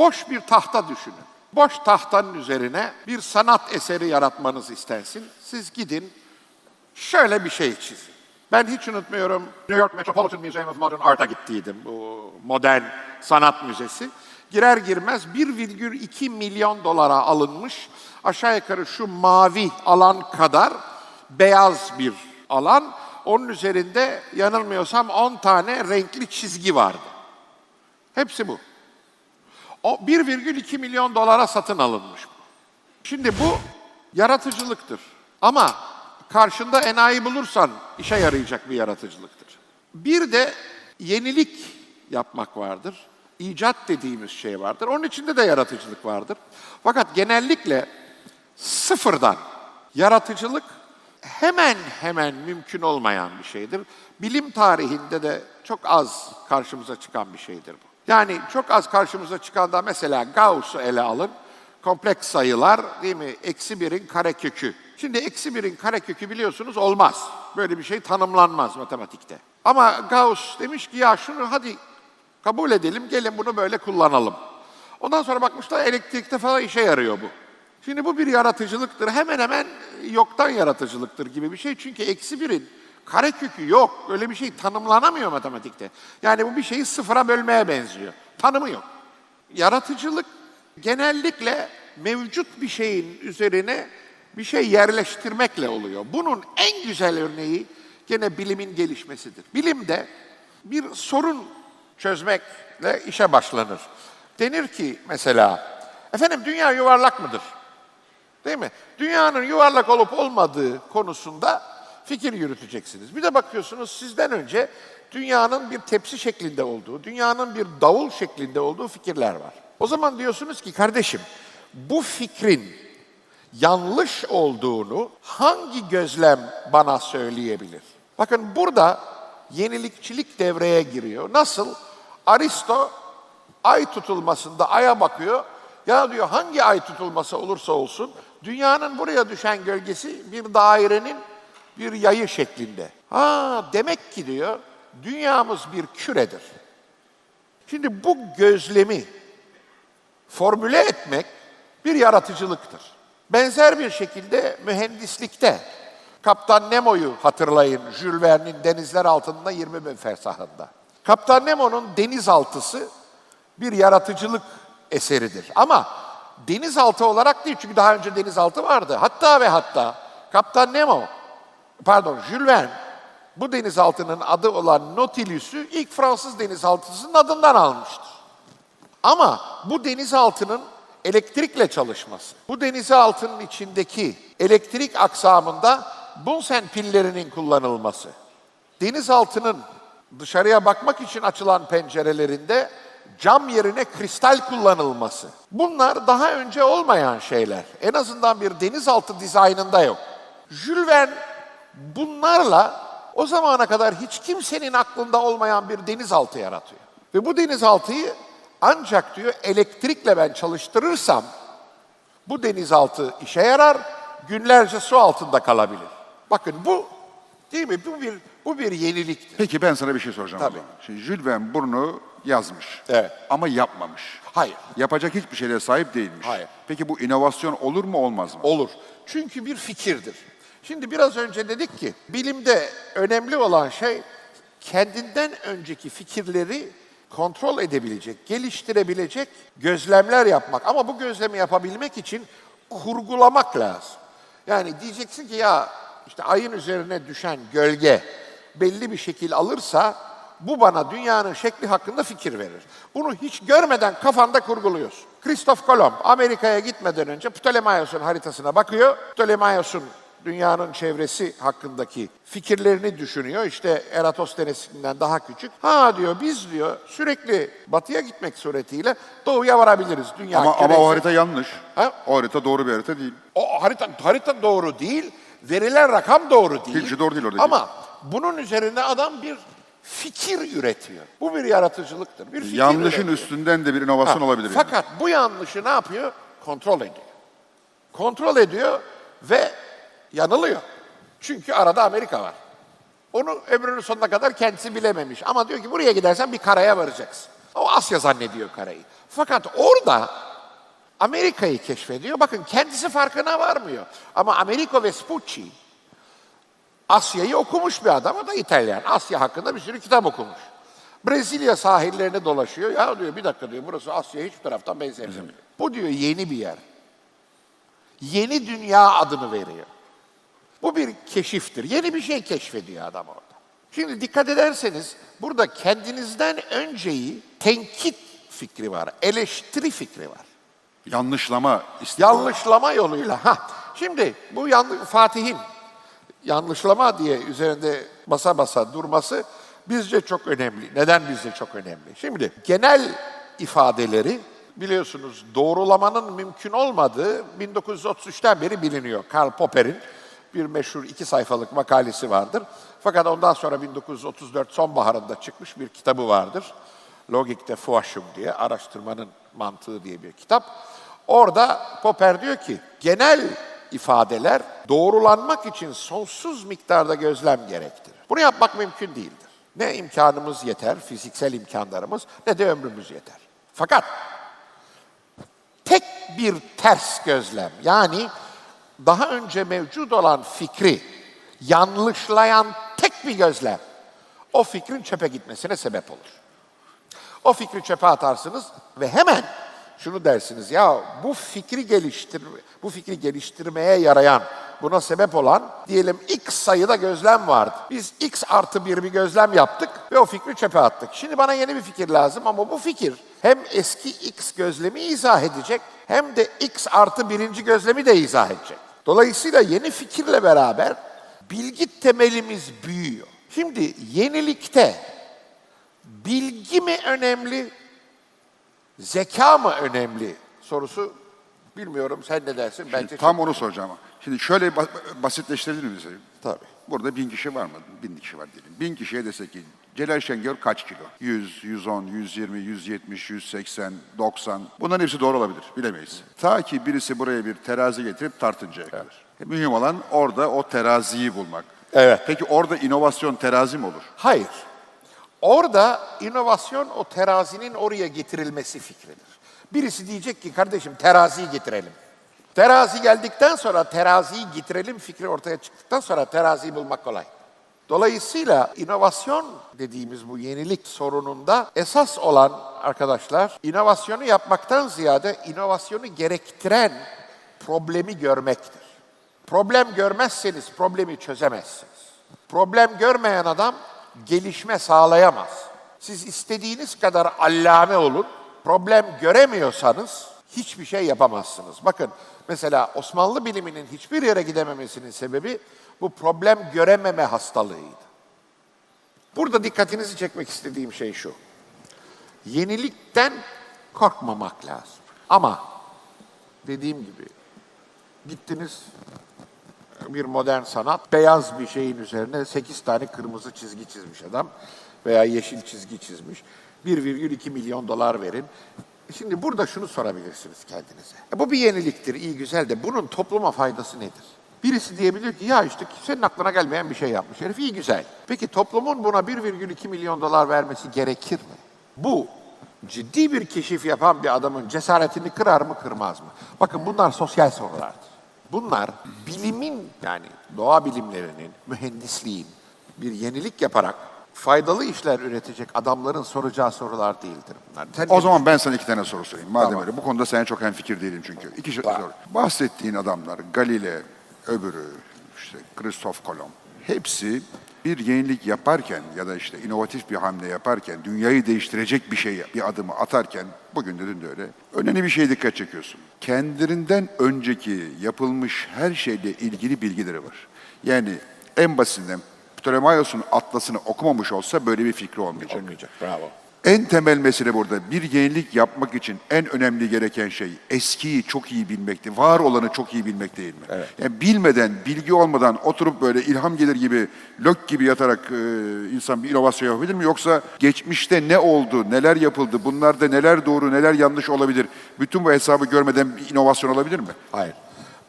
Boş bir tahta düşünün. Boş tahtanın üzerine bir sanat eseri yaratmanız istensin. Siz gidin şöyle bir şey çizin. Ben hiç unutmuyorum New York Metropolitan Museum of Modern Art'a gittiydim. Bu modern sanat müzesi. Girer girmez 1,2 milyon dolara alınmış aşağı yukarı şu mavi alan kadar beyaz bir alan. Onun üzerinde yanılmıyorsam 10 tane renkli çizgi vardı. Hepsi bu. O 1,2 milyon dolara satın alınmış. Şimdi bu yaratıcılıktır. Ama karşında enayi bulursan işe yarayacak bir yaratıcılıktır. Bir de yenilik yapmak vardır. İcat dediğimiz şey vardır. Onun içinde de yaratıcılık vardır. Fakat genellikle sıfırdan yaratıcılık hemen hemen mümkün olmayan bir şeydir. Bilim tarihinde de çok az karşımıza çıkan bir şeydir bu. Yani çok az karşımıza çıkan da mesela Gauss'u ele alın. Kompleks sayılar değil mi? Eksi birin karekökü. Şimdi eksi birin karekökü biliyorsunuz olmaz. Böyle bir şey tanımlanmaz matematikte. Ama Gauss demiş ki ya şunu hadi kabul edelim gelin bunu böyle kullanalım. Ondan sonra bakmışlar elektrikte falan işe yarıyor bu. Şimdi bu bir yaratıcılıktır. Hemen hemen yoktan yaratıcılıktır gibi bir şey. Çünkü eksi birin karekökü yok. Öyle bir şey tanımlanamıyor matematikte. Yani bu bir şeyi sıfıra bölmeye benziyor. Tanımı yok. Yaratıcılık genellikle mevcut bir şeyin üzerine bir şey yerleştirmekle oluyor. Bunun en güzel örneği gene bilimin gelişmesidir. Bilimde bir sorun çözmekle işe başlanır. Denir ki mesela, efendim dünya yuvarlak mıdır? Değil mi? Dünyanın yuvarlak olup olmadığı konusunda fikir yürüteceksiniz. Bir de bakıyorsunuz sizden önce dünyanın bir tepsi şeklinde olduğu, dünyanın bir davul şeklinde olduğu fikirler var. O zaman diyorsunuz ki kardeşim bu fikrin yanlış olduğunu hangi gözlem bana söyleyebilir? Bakın burada yenilikçilik devreye giriyor. Nasıl? Aristo ay tutulmasında aya bakıyor. Ya diyor hangi ay tutulması olursa olsun dünyanın buraya düşen gölgesi bir dairenin bir yayı şeklinde. Ha demek ki diyor dünyamız bir küredir. Şimdi bu gözlemi formüle etmek bir yaratıcılıktır. Benzer bir şekilde mühendislikte Kaptan Nemo'yu hatırlayın Jules Verne'in denizler altında 20 bin fersahında. Kaptan Nemo'nun denizaltısı bir yaratıcılık eseridir. Ama denizaltı olarak değil çünkü daha önce denizaltı vardı. Hatta ve hatta Kaptan Nemo, pardon Jules Verne bu denizaltının adı olan Nautilus'u ilk Fransız denizaltısının adından almıştır. Ama bu denizaltının elektrikle çalışması, bu denizaltının içindeki elektrik aksamında Bunsen pillerinin kullanılması, denizaltının dışarıya bakmak için açılan pencerelerinde cam yerine kristal kullanılması. Bunlar daha önce olmayan şeyler. En azından bir denizaltı dizaynında yok. Jules Verne bunlarla o zamana kadar hiç kimsenin aklında olmayan bir denizaltı yaratıyor. Ve bu denizaltıyı ancak diyor elektrikle ben çalıştırırsam bu denizaltı işe yarar, günlerce su altında kalabilir. Bakın bu değil mi? Bu bir bu bir yeniliktir. Peki ben sana bir şey soracağım. Tabii. Şimdi Jules Verne bunu yazmış. Evet. Ama yapmamış. Hayır. Yapacak hiçbir şeye sahip değilmiş. Hayır. Peki bu inovasyon olur mu olmaz mı? Olur. Çünkü bir fikirdir. Şimdi biraz önce dedik ki bilimde önemli olan şey kendinden önceki fikirleri kontrol edebilecek, geliştirebilecek gözlemler yapmak. Ama bu gözlemi yapabilmek için kurgulamak lazım. Yani diyeceksin ki ya işte ayın üzerine düşen gölge belli bir şekil alırsa bu bana dünyanın şekli hakkında fikir verir. Bunu hiç görmeden kafanda kurguluyorsun. Christoph Kolomb Amerika'ya gitmeden önce Ptolemaios'un haritasına bakıyor. Ptolemaios'un dünyanın çevresi hakkındaki fikirlerini düşünüyor. İşte Eratosthenes'inden daha küçük. Ha diyor biz diyor sürekli batıya gitmek suretiyle doğuya varabiliriz. Dünya ama, ama o harita yanlış. Ha? O harita doğru bir harita değil. o harita, harita doğru değil, verilen rakam doğru değil. Kilci doğru değil oradaki. Ama bunun üzerine adam bir fikir üretiyor. Bu bir yaratıcılıktır. Bir fikir Yanlışın üretiyor. üstünden de bir inovasyon Ha, olabilir. yani. Fakat bu yanlışı ne yapıyor? Kontrol ediyor. Kontrol ediyor ve yanılıyor. Çünkü arada Amerika var. Onu ömrünün sonuna kadar kendisi bilememiş. Ama diyor ki buraya gidersen bir karaya varacaksın. O Asya zannediyor karayı. Fakat orada Amerika'yı keşfediyor. Bakın kendisi farkına varmıyor. Ama Americo Vespucci Asya'yı okumuş bir adam. O da İtalyan. Asya hakkında bir sürü kitap okumuş. Brezilya sahillerine dolaşıyor. Ya diyor bir dakika diyor burası Asya'ya hiçbir taraftan benzemiyor. Bu diyor yeni bir yer. Yeni dünya adını veriyor. Bu bir keşiftir. Yeni bir şey keşfediyor adam orada. Şimdi dikkat ederseniz burada kendinizden önceyi tenkit fikri var, eleştiri fikri var. Yanlışlama istiyor. Yanlışlama yoluyla. Ha, şimdi bu yanlış Fatih'in yanlışlama diye üzerinde basa basa durması bizce çok önemli. Neden bizce çok önemli? Şimdi genel ifadeleri biliyorsunuz doğrulamanın mümkün olmadığı 1933'ten beri biliniyor. Karl Popper'in bir meşhur iki sayfalık makalesi vardır. Fakat ondan sonra 1934 sonbaharında çıkmış bir kitabı vardır. Logik de Forschung diye, araştırmanın mantığı diye bir kitap. Orada Popper diyor ki, genel ifadeler doğrulanmak için sonsuz miktarda gözlem gerektirir. Bunu yapmak mümkün değildir. Ne imkanımız yeter, fiziksel imkanlarımız, ne de ömrümüz yeter. Fakat tek bir ters gözlem, yani daha önce mevcut olan fikri yanlışlayan tek bir gözlem, o fikrin çöpe gitmesine sebep olur. O fikri çöpe atarsınız ve hemen şunu dersiniz ya bu fikri geliştir bu fikri geliştirmeye yarayan buna sebep olan diyelim x sayıda gözlem vardı. Biz x artı bir bir gözlem yaptık ve o fikri çöpe attık. Şimdi bana yeni bir fikir lazım ama bu fikir hem eski x gözlemi izah edecek hem de x artı birinci gözlemi de izah edecek. Dolayısıyla yeni fikirle beraber bilgi temelimiz büyüyor. Şimdi yenilikte bilgi mi önemli, zeka mı önemli sorusu bilmiyorum. Sen ne dersin? Bence Tam onu soracağım. Şimdi şöyle ba- basitleştirebilir miyiz? Tabii. Burada bin kişi var mı? Bin kişi var diyelim. Bin kişiye desek ki Celal Şengör kaç kilo? 100, 110, 120, 170, 180, 90. Bunların hepsi doğru olabilir. Bilemeyiz. Ta ki birisi buraya bir terazi getirip tartıncaya kadar. E, Mühim olan orada o teraziyi bulmak. Evet. Peki orada inovasyon terazi mi olur? Hayır. Orada inovasyon o terazinin oraya getirilmesi fikridir. Birisi diyecek ki kardeşim teraziyi getirelim. Terazi geldikten sonra teraziyi getirelim fikri ortaya çıktıktan sonra teraziyi bulmak kolay. Dolayısıyla inovasyon dediğimiz bu yenilik sorununda esas olan arkadaşlar inovasyonu yapmaktan ziyade inovasyonu gerektiren problemi görmektir. Problem görmezseniz problemi çözemezsiniz. Problem görmeyen adam gelişme sağlayamaz. Siz istediğiniz kadar allame olun, problem göremiyorsanız hiçbir şey yapamazsınız. Bakın mesela Osmanlı biliminin hiçbir yere gidememesinin sebebi bu problem görememe hastalığıydı. Burada dikkatinizi çekmek istediğim şey şu. Yenilikten korkmamak lazım. Ama dediğim gibi gittiniz bir modern sanat beyaz bir şeyin üzerine 8 tane kırmızı çizgi çizmiş adam veya yeşil çizgi çizmiş. 1,2 milyon dolar verin. Şimdi burada şunu sorabilirsiniz kendinize. E bu bir yeniliktir, iyi güzel de bunun topluma faydası nedir? Birisi diyebilir ki ya işte senin aklına gelmeyen bir şey yapmış herif iyi güzel. Peki toplumun buna 1,2 milyon dolar vermesi gerekir mi? Bu ciddi bir keşif yapan bir adamın cesaretini kırar mı kırmaz mı? Bakın bunlar sosyal sorulardır. Bunlar bilimin yani doğa bilimlerinin, mühendisliğin bir yenilik yaparak faydalı işler üretecek adamların soracağı sorular değildir bunlar. Sen O zaman ben sana iki tane soru sorayım. Madem Tamam. öyle. Bu konuda seninle çok hemfikir değilim çünkü. İki şey- soru. Bahsettiğin adamlar, Galile, öbürü, işte Christoph Kolomb. Hepsi bir yenilik yaparken ya da işte inovatif bir hamle yaparken, dünyayı değiştirecek bir şey, bir adımı atarken, bugün de dün de öyle, önemli bir şeye dikkat çekiyorsun. Kendilerinden önceki yapılmış her şeyle ilgili bilgileri var. Yani en basitinden Ptolemaios'un atlasını okumamış olsa böyle bir fikri olmayacak. olmayacak. Bravo. En temel mesele burada bir yenilik yapmak için en önemli gereken şey eskiyi çok iyi bilmekti. Var olanı çok iyi bilmek değil mi? Yani bilmeden, bilgi olmadan oturup böyle ilham gelir gibi, lök gibi yatarak e, insan bir inovasyon yapabilir mi? Yoksa geçmişte ne oldu, neler yapıldı, bunlarda neler doğru, neler yanlış olabilir? Bütün bu hesabı görmeden bir inovasyon olabilir mi? Hayır.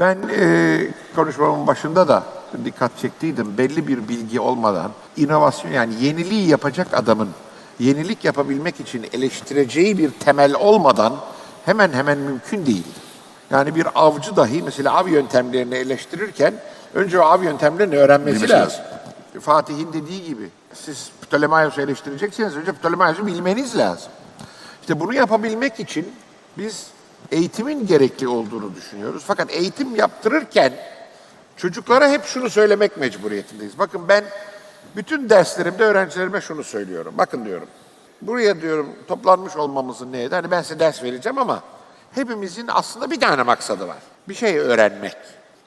Ben e, konuşmamın başında da dikkat çektiydim. Belli bir bilgi olmadan inovasyon yani yeniliği yapacak adamın yenilik yapabilmek için eleştireceği bir temel olmadan hemen hemen mümkün değildir. Yani bir avcı dahi mesela av yöntemlerini eleştirirken önce o av yöntemlerini öğrenmesi Bilmesi lazım. Fatih'in dediği gibi siz Ptolemaios'u eleştirecekseniz önce Ptolemaios'u bilmeniz lazım. İşte bunu yapabilmek için biz eğitimin gerekli olduğunu düşünüyoruz. Fakat eğitim yaptırırken çocuklara hep şunu söylemek mecburiyetindeyiz. Bakın ben bütün derslerimde öğrencilerime şunu söylüyorum. Bakın diyorum. Buraya diyorum toplanmış olmamızın neydi? Hani ben size ders vereceğim ama hepimizin aslında bir tane maksadı var. Bir şey öğrenmek.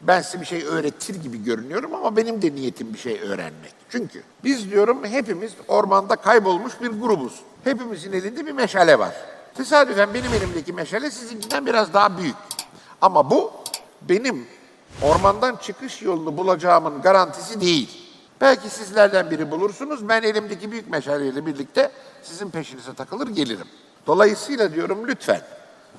Ben size bir şey öğretir gibi görünüyorum ama benim de niyetim bir şey öğrenmek. Çünkü biz diyorum hepimiz ormanda kaybolmuş bir grubuz. Hepimizin elinde bir meşale var. Tesadüfen benim elimdeki meşale sizinkinden biraz daha büyük. Ama bu benim ormandan çıkış yolunu bulacağımın garantisi değil. Belki sizlerden biri bulursunuz. Ben elimdeki büyük meşaleyle birlikte sizin peşinize takılır gelirim. Dolayısıyla diyorum lütfen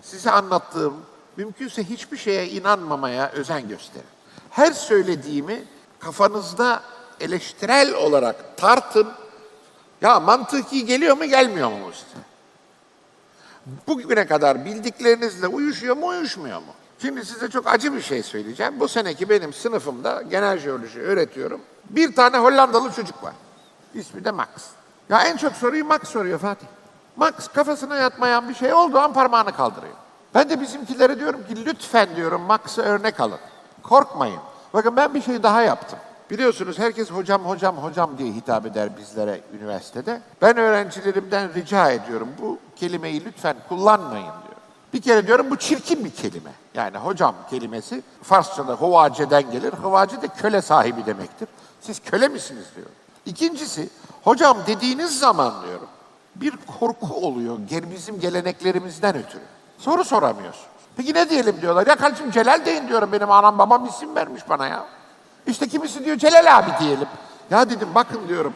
size anlattığım mümkünse hiçbir şeye inanmamaya özen gösterin. Her söylediğimi kafanızda eleştirel olarak tartın. Ya mantıki geliyor mu gelmiyor mu size? Bugüne kadar bildiklerinizle uyuşuyor mu uyuşmuyor mu? Şimdi size çok acı bir şey söyleyeceğim. Bu seneki benim sınıfımda genel jeoloji öğretiyorum. Bir tane Hollandalı çocuk var. İsmi de Max. Ya en çok soruyu Max soruyor Fatih. Max kafasına yatmayan bir şey olduğu an parmağını kaldırıyor. Ben de bizimkilere diyorum ki lütfen diyorum Max'a örnek alın. Korkmayın. Bakın ben bir şey daha yaptım. Biliyorsunuz herkes hocam hocam hocam diye hitap eder bizlere üniversitede. Ben öğrencilerimden rica ediyorum bu kelimeyi lütfen kullanmayın diyor. Bir kere diyorum bu çirkin bir kelime. Yani hocam kelimesi Farsçada huvaceden gelir. Huvace de köle sahibi demektir. Siz köle misiniz diyor. İkincisi hocam dediğiniz zaman diyorum bir korku oluyor bizim geleneklerimizden ötürü. Soru soramıyorsunuz. Peki ne diyelim diyorlar. Ya kardeşim Celal deyin diyorum benim anam babam isim vermiş bana ya. İşte kimisi diyor Celal abi diyelim. Ya dedim bakın diyorum.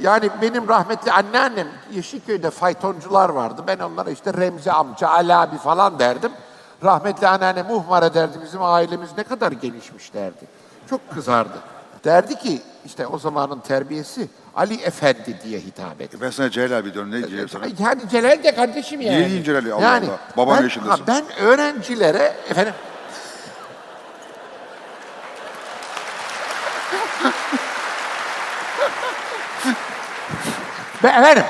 Yani benim rahmetli anneannem Yeşilköy'de faytoncular vardı. Ben onlara işte Remzi amca, Ali abi falan derdim. Rahmetli anneannem muhmara derdi. Bizim ailemiz ne kadar genişmiş derdi. Çok kızardı. Derdi ki işte o zamanın terbiyesi Ali Efendi diye hitap et. Ben sana Celal abi diyorum. Ne diyeceğim sana? Yani Celal de kardeşim yani. Niye diyeyim Celal'i? Allah Allah. Baban ben, yaşındasın. Ben öğrencilere efendim Ve efendim,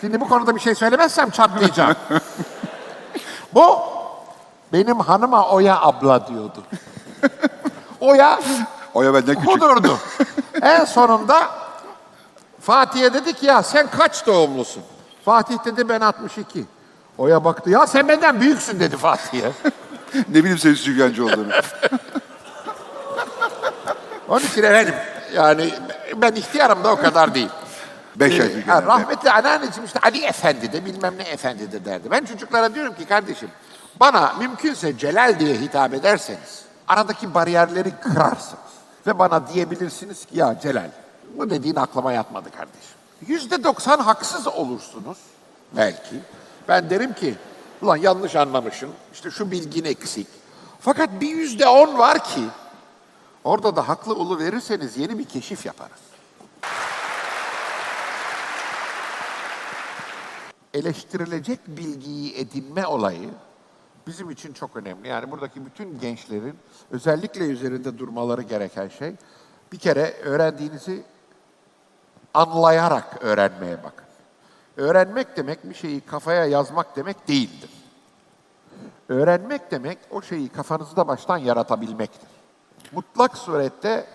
şimdi bu konuda bir şey söylemezsem çatlayacağım. bu benim hanıma Oya abla diyordu. Oya Oya benden küçük. Kudurdu. en sonunda Fatih'e dedik ya sen kaç doğumlusun? Fatih dedi ben 62. Oya baktı ya sen benden büyüksün dedi Fatih'e. ne bileyim senin sütyenci olduğunu. Onun için efendim yani ben ihtiyarım da o kadar değil. Beş yaş Ee, büyük ha, rahmetli anneanneciğim işte Ali Efendi de bilmem ne Efendi de derdi. Ben çocuklara diyorum ki kardeşim bana mümkünse Celal diye hitap ederseniz aradaki bariyerleri kırarsınız. Ve bana diyebilirsiniz ki ya Celal bu dediğin aklıma yatmadı kardeşim. Yüzde doksan haksız olursunuz belki. Ben derim ki ulan yanlış anlamışım işte şu bilgin eksik. Fakat bir yüzde on var ki orada da haklı ulu verirseniz yeni bir keşif yaparız. eleştirilecek bilgiyi edinme olayı bizim için çok önemli. Yani buradaki bütün gençlerin özellikle üzerinde durmaları gereken şey bir kere öğrendiğinizi anlayarak öğrenmeye bakın. Öğrenmek demek bir şeyi kafaya yazmak demek değildir. Öğrenmek demek o şeyi kafanızda baştan yaratabilmektir. Mutlak surette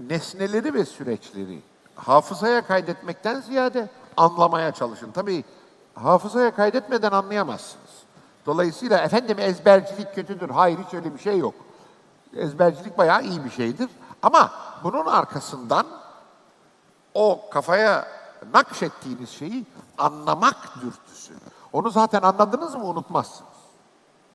nesneleri ve süreçleri hafızaya kaydetmekten ziyade anlamaya çalışın. Tabii hafızaya kaydetmeden anlayamazsınız. Dolayısıyla efendim ezbercilik kötüdür. Hayır hiç öyle bir şey yok. Ezbercilik bayağı iyi bir şeydir. Ama bunun arkasından o kafaya nakşettiğiniz şeyi anlamak dürtüsü. Onu zaten anladınız mı unutmazsınız.